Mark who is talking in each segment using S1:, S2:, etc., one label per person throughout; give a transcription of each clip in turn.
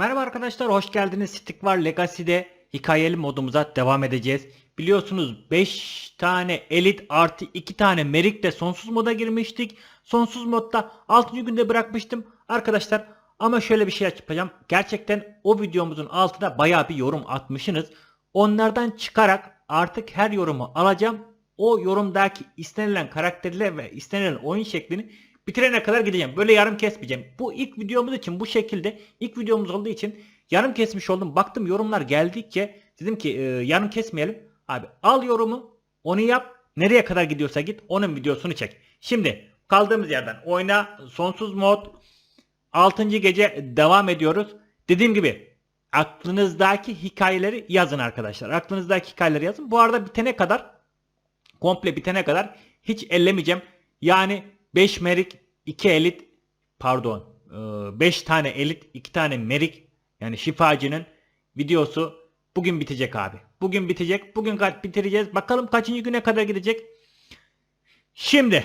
S1: Merhaba arkadaşlar hoş geldiniz. Stick var Legacy'de hikayeli modumuza devam edeceğiz. Biliyorsunuz 5 tane elit artı 2 tane merikle sonsuz moda girmiştik. Sonsuz modda 6. günde bırakmıştım. Arkadaşlar ama şöyle bir şey yapacağım. Gerçekten o videomuzun altına bayağı bir yorum atmışsınız. Onlardan çıkarak artık her yorumu alacağım. O yorumdaki istenilen karakterler ve istenilen oyun şeklini bitirene kadar gideceğim. Böyle yarım kesmeyeceğim. Bu ilk videomuz için bu şekilde ilk videomuz olduğu için yarım kesmiş oldum. Baktım yorumlar geldikçe dedim ki e, yarım kesmeyelim. Abi al yorumu onu yap. Nereye kadar gidiyorsa git onun videosunu çek. Şimdi kaldığımız yerden oyna sonsuz mod 6. gece devam ediyoruz. Dediğim gibi aklınızdaki hikayeleri yazın arkadaşlar. Aklınızdaki hikayeleri yazın. Bu arada bitene kadar komple bitene kadar hiç ellemeyeceğim. Yani 5 merik 2 elit pardon 5 tane elit 2 tane merik yani şifacının videosu bugün bitecek abi. Bugün bitecek. Bugün kaç bitireceğiz. Bakalım kaçıncı güne kadar gidecek. Şimdi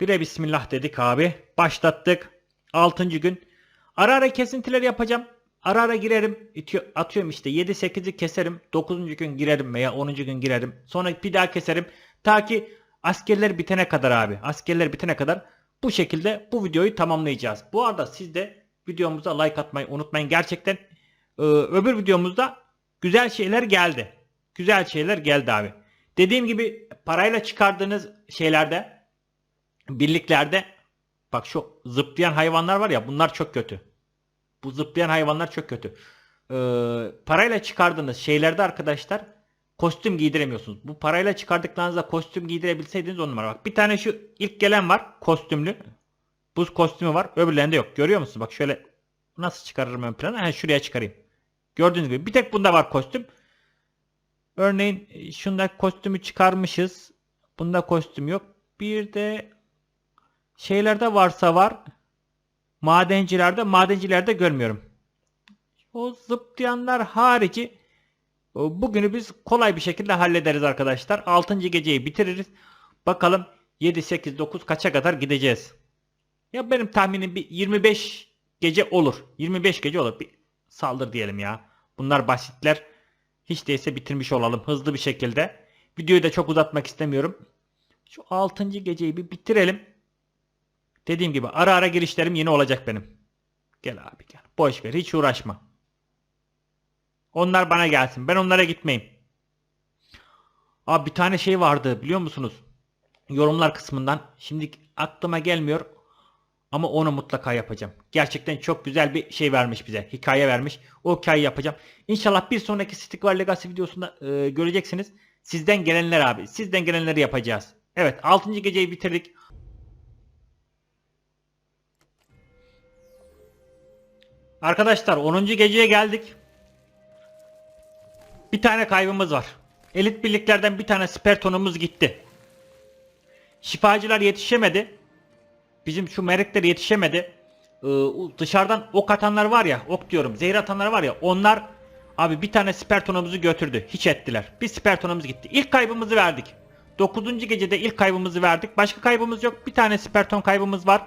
S1: bire bismillah dedik abi. Başlattık. 6. gün. Ara ara kesintiler yapacağım. Ara ara girerim. Atıyorum işte 7-8'i keserim. 9. gün girerim veya 10. gün girerim. Sonra bir daha keserim. Ta ki askerler bitene kadar abi. Askerler bitene kadar bu şekilde bu videoyu tamamlayacağız. Bu arada siz de videomuza like atmayı unutmayın. Gerçekten e, öbür videomuzda güzel şeyler geldi. Güzel şeyler geldi abi. Dediğim gibi parayla çıkardığınız şeylerde birliklerde bak şu zıplayan hayvanlar var ya bunlar çok kötü. Bu zıplayan hayvanlar çok kötü. Ee, parayla çıkardığınız şeylerde arkadaşlar kostüm giydiremiyorsunuz. Bu parayla çıkardıklarınızda kostüm giydirebilseydiniz on numara. Bak bir tane şu ilk gelen var kostümlü. Buz kostümü var. Öbürlerinde yok. Görüyor musunuz? Bak şöyle nasıl çıkarırım ön plana? Ha, şuraya çıkarayım. Gördüğünüz gibi bir tek bunda var kostüm. Örneğin e, şunda kostümü çıkarmışız. Bunda kostüm yok. Bir de şeylerde varsa var. Madencilerde, madencilerde görmüyorum. O zıplayanlar harici bugünü biz kolay bir şekilde hallederiz arkadaşlar. 6. geceyi bitiririz. Bakalım 7, 8, 9 kaça kadar gideceğiz. Ya benim tahminim bir 25 gece olur. 25 gece olur. Bir saldır diyelim ya. Bunlar basitler. Hiç değilse bitirmiş olalım hızlı bir şekilde. Videoyu da çok uzatmak istemiyorum. Şu 6. geceyi bir bitirelim. Dediğim gibi ara ara girişlerim yine olacak benim. Gel abi gel. Boş ver hiç uğraşma. Onlar bana gelsin. Ben onlara gitmeyeyim. Abi bir tane şey vardı biliyor musunuz? Yorumlar kısmından. Şimdi aklıma gelmiyor. Ama onu mutlaka yapacağım. Gerçekten çok güzel bir şey vermiş bize. Hikaye vermiş. O hikayeyi yapacağım. İnşallah bir sonraki Stick War Legacy videosunda e, göreceksiniz. Sizden gelenler abi. Sizden gelenleri yapacağız. Evet 6. geceyi bitirdik. Arkadaşlar 10. geceye geldik. Bir tane kaybımız var. Elit birliklerden bir tane spertonumuz gitti. Şifacılar yetişemedi. Bizim şu merekler yetişemedi. Ee, dışarıdan ok atanlar var ya, ok diyorum, zehir atanlar var ya, onlar abi bir tane spertonumuzu götürdü. Hiç ettiler. Bir spertonumuz gitti. İlk kaybımızı verdik. 9. gecede ilk kaybımızı verdik. Başka kaybımız yok. Bir tane sperton kaybımız var.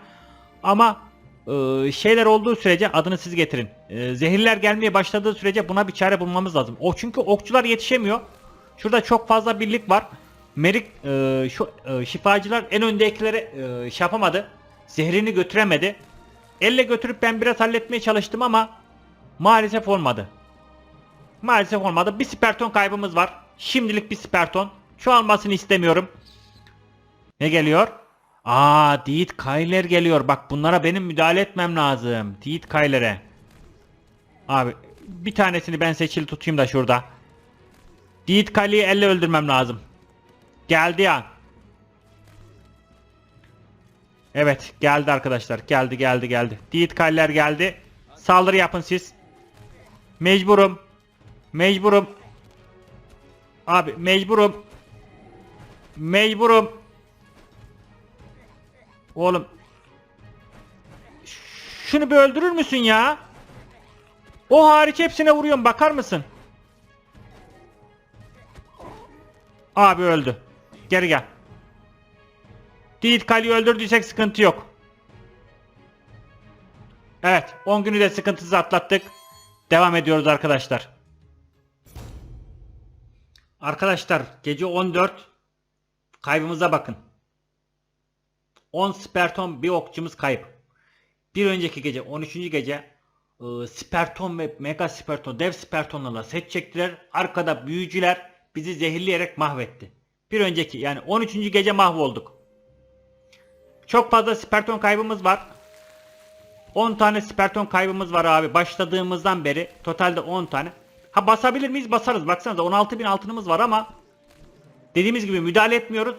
S1: Ama e, şeyler olduğu sürece adını siz getirin. E, zehirler gelmeye başladığı sürece buna bir çare bulmamız lazım. O çünkü okçular yetişemiyor. Şurada çok fazla birlik var. Merik e, şu e, şifacılar en öndekilere e, şey yapamadı. Zehrini götüremedi. Elle götürüp ben biraz halletmeye çalıştım ama maalesef olmadı. Maalesef olmadı. Bir sperton kaybımız var. Şimdilik bir sperton. Çoğalmasını istemiyorum. Ne geliyor? Aa, Deed Kayler geliyor. Bak bunlara benim müdahale etmem lazım. Deed Kayler'e. Abi bir tanesini ben seçili tutayım da şurada. Deed Kayler'i elle öldürmem lazım. Geldi ya. Evet geldi arkadaşlar. Geldi geldi geldi. Deed Kayler geldi. Saldırı yapın siz. Mecburum. Mecburum. Abi mecburum. Mecburum. Oğlum. Şunu bir öldürür müsün ya? O hariç hepsine vuruyorum bakar mısın? Abi öldü. Geri gel. Yiğit Kali'yi öldürdüysek sıkıntı yok. Evet 10 günü de sıkıntısız atlattık. devam ediyoruz arkadaşlar. Arkadaşlar gece 14 kaybımıza bakın. 10 sperton bir okçumuz kayıp. Bir önceki gece 13. gece e, sperton ve mega sperton dev spertonlarla set çektiler. Arkada büyücüler bizi zehirleyerek mahvetti. Bir önceki yani 13. gece mahvolduk. Çok fazla sperton kaybımız var. 10 tane sperton kaybımız var abi. Başladığımızdan beri totalde 10 tane. Ha basabilir miyiz? Basarız. Baksanıza 16.000 altınımız var ama dediğimiz gibi müdahale etmiyoruz.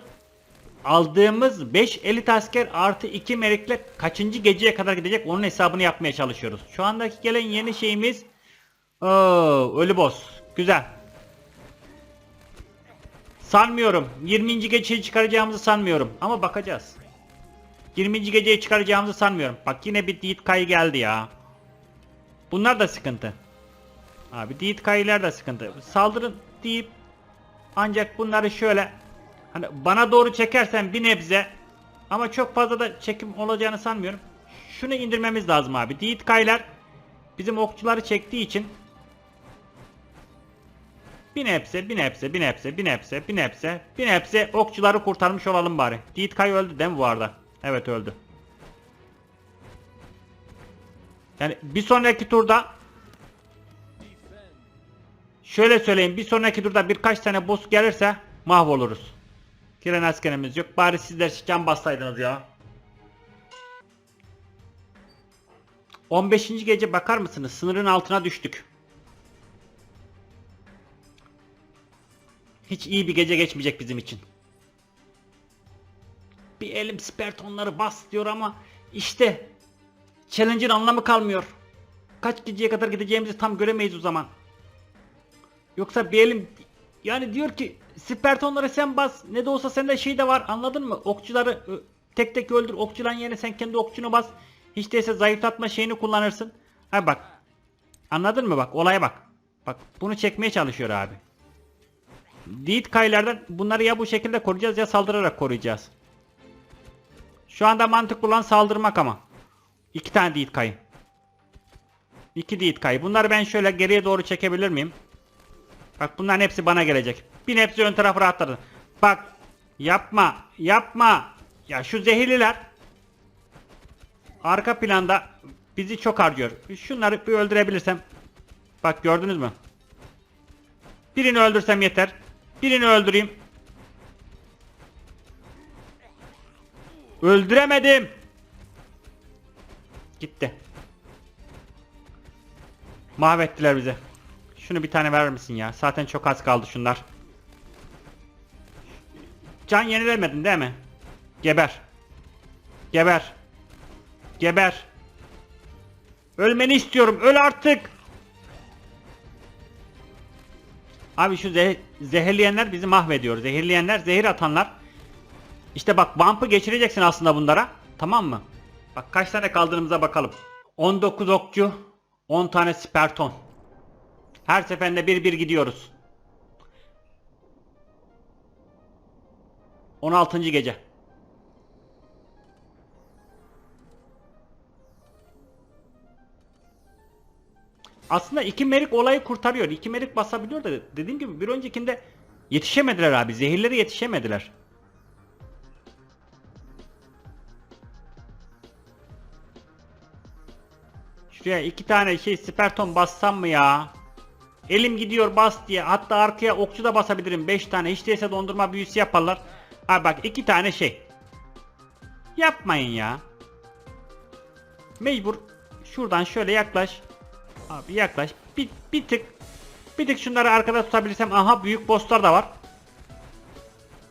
S1: Aldığımız 5 elit asker artı 2 merikle kaçıncı geceye kadar gidecek onun hesabını yapmaya çalışıyoruz. Şu andaki gelen yeni şeyimiz Oo, ölü boss. Güzel. Sanmıyorum. 20. geceyi çıkaracağımızı sanmıyorum. Ama bakacağız. 20. geceyi çıkaracağımızı sanmıyorum. Bak yine bir Deed Kai geldi ya. Bunlar da sıkıntı. Abi Deed Kai'ler de sıkıntı. Saldırın deyip ancak bunları şöyle hani bana doğru çekersen bir nebze ama çok fazla da çekim olacağını sanmıyorum. Şunu indirmemiz lazım abi. Deed Kai'ler bizim okçuları çektiği için bir nebze, bir nebze, bir nebze, bir nebze, bir nebze, bir nebze okçuları kurtarmış olalım bari. Deed Kai öldü değil mi bu arada? Evet öldü. Yani bir sonraki turda şöyle söyleyeyim bir sonraki turda birkaç tane boss gelirse mahvoluruz. Giren askerimiz yok. Bari sizler can bassaydınız ya. 15. gece bakar mısınız? Sınırın altına düştük. Hiç iyi bir gece geçmeyecek bizim için. Bir elim spertonları bas diyor ama işte challenge'ın anlamı kalmıyor. Kaç geceye kadar gideceğimizi tam göremeyiz o zaman. Yoksa bir elim yani diyor ki spertonları sen bas ne de olsa sende şey de var anladın mı? Okçuları tek tek öldür okçuların yerine sen kendi okçunu bas. Hiç değilse zayıflatma şeyini kullanırsın. Ha bak anladın mı bak olaya bak. Bak bunu çekmeye çalışıyor abi. Deed kaylardan bunları ya bu şekilde koruyacağız ya saldırarak koruyacağız. Şu anda mantıklı olan saldırmak ama. İki tane Deed kayı. İki Deed kayı. Bunları ben şöyle geriye doğru çekebilir miyim? Bak bunların hepsi bana gelecek. Bir hepsi ön tarafı rahatladı. Bak yapma yapma. Ya şu zehirliler arka planda bizi çok harcıyor. Şunları bir öldürebilirsem. Bak gördünüz mü? Birini öldürsem yeter. Birini öldüreyim. Öldüremedim. Gitti. Mahvettiler bizi. Şunu bir tane verir misin ya? Zaten çok az kaldı şunlar. Can yenilemedin değil mi? Geber. Geber. Geber. Ölmeni istiyorum. Öl artık. Abi şu zeh- zehirleyenler bizi mahvediyor. Zehirleyenler, zehir atanlar. İşte bak vampı geçireceksin aslında bunlara. Tamam mı? Bak kaç tane kaldığımıza bakalım. 19 okçu, 10 tane sperton. Her seferinde bir bir gidiyoruz. 16. gece. Aslında iki merik olayı kurtarıyor. İki merik basabiliyor da dediğim gibi bir öncekinde yetişemediler abi. Zehirleri yetişemediler. Şuraya iki tane şey sperton bassam mı ya? Elim gidiyor bas diye. Hatta arkaya okçu da basabilirim. 5 tane. Hiç değilse dondurma büyüsü yaparlar. Abi bak iki tane şey. Yapmayın ya. Mecbur. Şuradan şöyle yaklaş. Abi yaklaş. Bir, bir tık. Bir tık şunları arkada tutabilirsem. Aha büyük bosslar da var.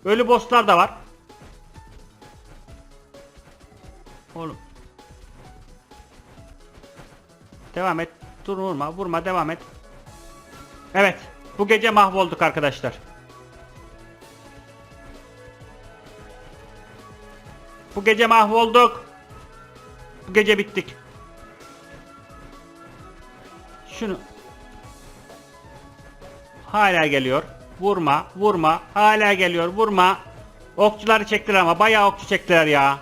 S1: Ölü bosslar da var. Oğlum. Devam et. Dur vurma. Vurma. Devam et. Evet. Bu gece mahvolduk arkadaşlar. Bu gece mahvolduk. Bu gece bittik. Şunu. Hala geliyor. Vurma, vurma. Hala geliyor. Vurma. Okçuları çektiler ama bayağı okçu çektiler ya.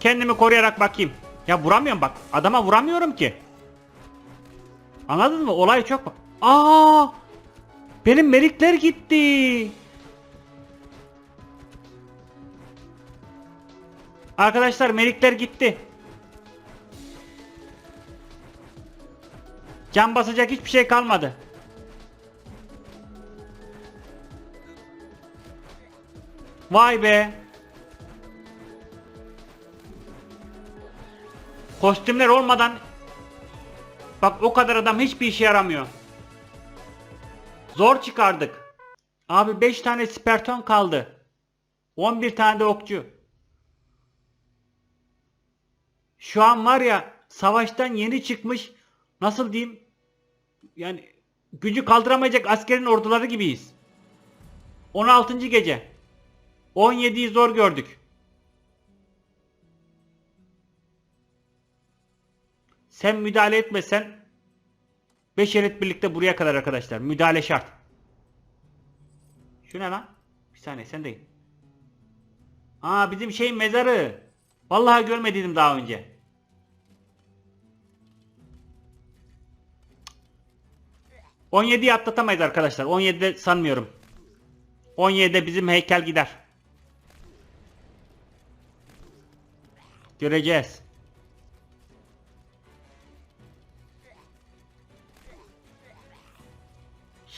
S1: Kendimi koruyarak bakayım. Ya vuramıyorum bak. Adama vuramıyorum ki. Anladın mı? Olay çok. Aa! Benim merikler gitti. Arkadaşlar merikler gitti. Can basacak hiçbir şey kalmadı. Vay be. Kostümler olmadan bak o kadar adam hiçbir işe yaramıyor. Zor çıkardık. Abi 5 tane sperton kaldı. 11 tane de okçu. Şu an var ya savaştan yeni çıkmış nasıl diyeyim yani gücü kaldıramayacak askerin orduları gibiyiz. 16. gece. 17'yi zor gördük. Sen müdahale etmesen 5 elit birlikte buraya kadar arkadaşlar. Müdahale şart. Şu ne lan? Bir saniye sen değil. Aa bizim şeyin mezarı. Vallahi görmediydim daha önce. On yediyi atlatamayız arkadaşlar. 17'de sanmıyorum. 17'de bizim heykel gider. Göreceğiz.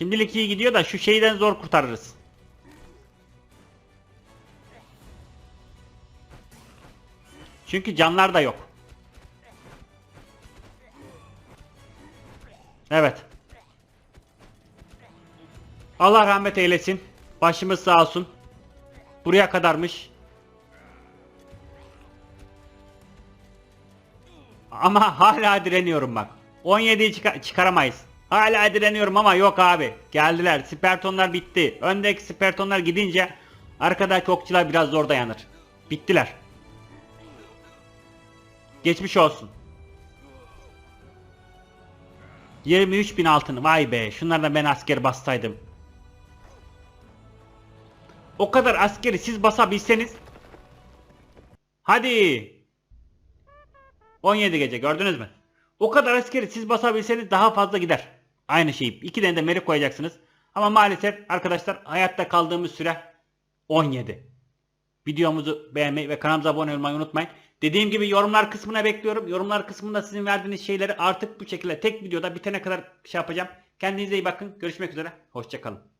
S1: Şimdilik iyi gidiyor da şu şeyden zor kurtarırız. Çünkü canlar da yok. Evet. Allah rahmet eylesin. Başımız sağ olsun. Buraya kadarmış. Ama hala direniyorum bak. 17'yi çıka- çıkaramayız. Hala direniyorum ama yok abi. Geldiler. Spertonlar bitti. Öndeki spertonlar gidince arkadaki okçular biraz zor dayanır. Bittiler. Geçmiş olsun. 23 bin altın. Vay be. Şunlardan ben asker bassaydım. O kadar askeri siz basabilseniz. Hadi. 17 gece gördünüz mü? O kadar askeri siz basabilseniz daha fazla gider. Aynı şeyi. İki tane de merik koyacaksınız. Ama maalesef arkadaşlar hayatta kaldığımız süre 17. Videomuzu beğenmeyi ve kanalımıza abone olmayı unutmayın. Dediğim gibi yorumlar kısmına bekliyorum. Yorumlar kısmında sizin verdiğiniz şeyleri artık bu şekilde tek videoda bitene kadar şey yapacağım. Kendinize iyi bakın. Görüşmek üzere. Hoşçakalın.